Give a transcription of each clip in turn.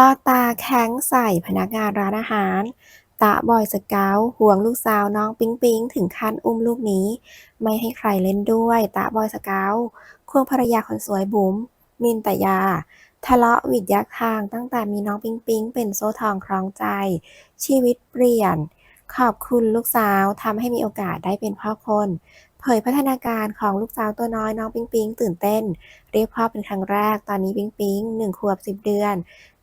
พ่อตาแค้งใส่พนักงานร้านอาหารตะบอยสเกาห่วงลูกสาวน้องปิ๊งปิ๊งถึงขั้นอุ้มลูกนี้ ไม่ให้ใครเล่นด้วยตะบอยสเกาควงภรรยาคนสวยบุ๋มมินตยา ทะเลาะวิดยักทางตั้งแต่มีน้องปิ๊งปิ๊งเป็นโซ่ทองคล้องใจ ชีวิตเปลี่ยน ขอบคุณลูกสาวทำให้มีโอกาสได้เป็นพ่อคนเผยพัฒนาการของลูกสาวตัวน้อยน้องปิ๊งปิ๊งตื่นเต้น เรียกพ่อเป็นครั้งแรกตอนนี้ปิ๊งปิ๊งหนึ่งขวบสิบเดือน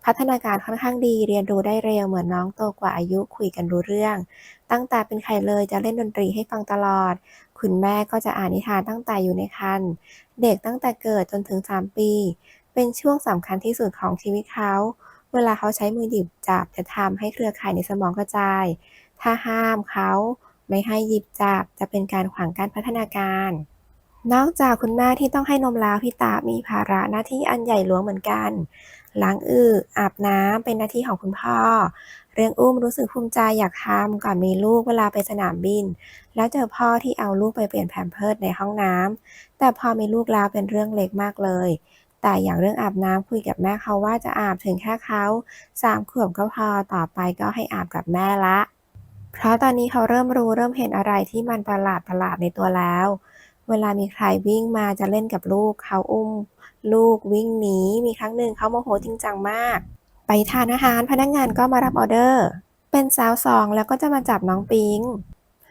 พัฒนาการค่อนข้างดีเรียนรู้ได้เร็วเหมือนน้องโตกว่าอายุคุยกันรู้เรื่อง ตั้งแต่เป็นไข่เลยจะเล่นดนตรีให้ฟังตลอด คุณแม่ก็จะอ่านนิทานตั้งแต่อยู่ในครรภ์เด็กตั้งแต่เกิดจนถึง 3 ปี เป็นช่วงสำคัญที่สุดของชีวิตเขาเวลาเขาใช้มือหยิบจับจะทำให้เครือข่ายในสมองกระจาย ถ้าห้ามเขาไม่ให้หยิบจับจะเป็นการขวางการพัฒนาการ นอกจากคุณแม่ที่ต้องให้นมแล้วพี่ตามีภาระหน้าที่อันใหญ่หลวงเหมือนกันล้างอึอาบน้ำเป็นหน้าที่ของคุณพ่อ เรื่องอุ้มรู้สึกภูมิใจอยากทำก่อนมีลูกเวลาไปสนามบิน แล้วเจอพ่อที่เอาลูกไปเปลี่ยนแพมเพิร์สในห้องน้ำแต่พอมีลูกแล้วเป็นเรื่องเล็กมากเลย แต่อย่างเรื่องอาบน้ำคุยกับแม่เขาว่าจะอาบถึงแค่เขาสามขวบก็พอต่อไปก็ให้อาบกับแม่ละ เพราะตอนนี้เขาเริ่มรู้เริ่มเห็นอะไรที่มันประหลาดประหลาดในตัวแล้ว เวลามีใครวิ่งมาจะเล่นกับลูกเขาอุ้ม ลูกวิ่งหนีมีครั้งหนึ่งเขาโมโหจริงจังมาก ไปทานอาหารพนักงานก็มารับออเดอร์ เป็นสาวสองแล้วก็จะมาจับน้องปิง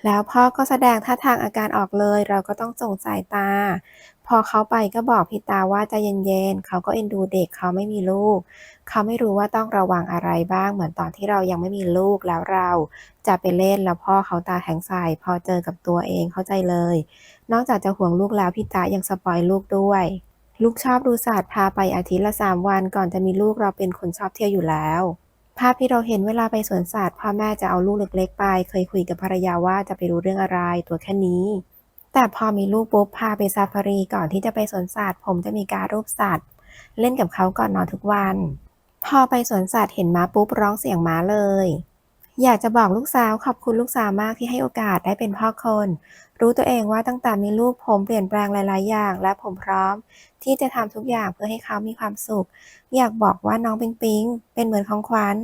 แล้วพ่อก็แสดงท่าทางอาการออกเลย เราก็ต้องส่งสายตา พอเขาไปก็บอกพี่ตาว่าใจเย็นๆเขาก็เอ็นดูเด็กเขาไม่มีลูก เขาไม่รู้ว่าต้องระวังอะไรบ้างเหมือนตอนที่เรายังไม่มีลูกแล้วเรา จะไปเล่นแล้วพ่อเขาตาแข็งใส่พอเจอกับตัวเองเข้าใจเลย นอกจากจะห่วงลูกแล้วพี่ตายังสปอยลูกด้วยลูกชอบดูสัตว์พาไปอาทิตย์ละสามวันก่อนจะมีลูกเราเป็นคนชอบเที่ยวอยู่แล้วาพที่เราเห็นเวลาไปสวนสัตว์พ่อแม่จะเอาลูกเล็กๆไป เคยคุยกับภรรยาว่าจะไปรู้เรื่องอะไรตัวแค่นี้ แต่พอมีลูกปุ๊บพาไปซาฟารีก่อนที่จะไปสวนสัตว์ผมจะมีการรูปสัตว์ เล่นกับเขาก่อนนอนทุกวัน พอไปสวนสัตว์เห็นม้าปุ๊บร้องเสียงม้าเลย อยากจะบอกลูกสาวขอบคุณลูกสาวมากที่ให้โอกาสได้เป็นพ่อคน รู้ตัวเองว่าตั้งแต่มีลูกผมเปลี่ยนแปลงหลาย ๆ อย่าง และผมพร้อม ที่จะทำทุกอย่างเพื่อให้เขามีความสุข อยากบอกว่าน้องปิงปิงเป็นเหมือนของขวัญ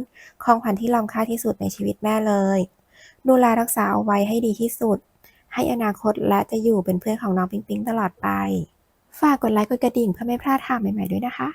ของขวัญที่ล้ำค่าที่สุดในชีวิตแม่เลย ดูแลรักษาเอาไว้ให้ดีที่สุด ให้อนาคตและจะอยู่เป็นเพื่อนของน้องปิงปิงตลอดไป ฝากกดไลค์กดกระดิ่งเพื่อไม่พลาดข่าวใหม่ ๆ ด้วยนะคะ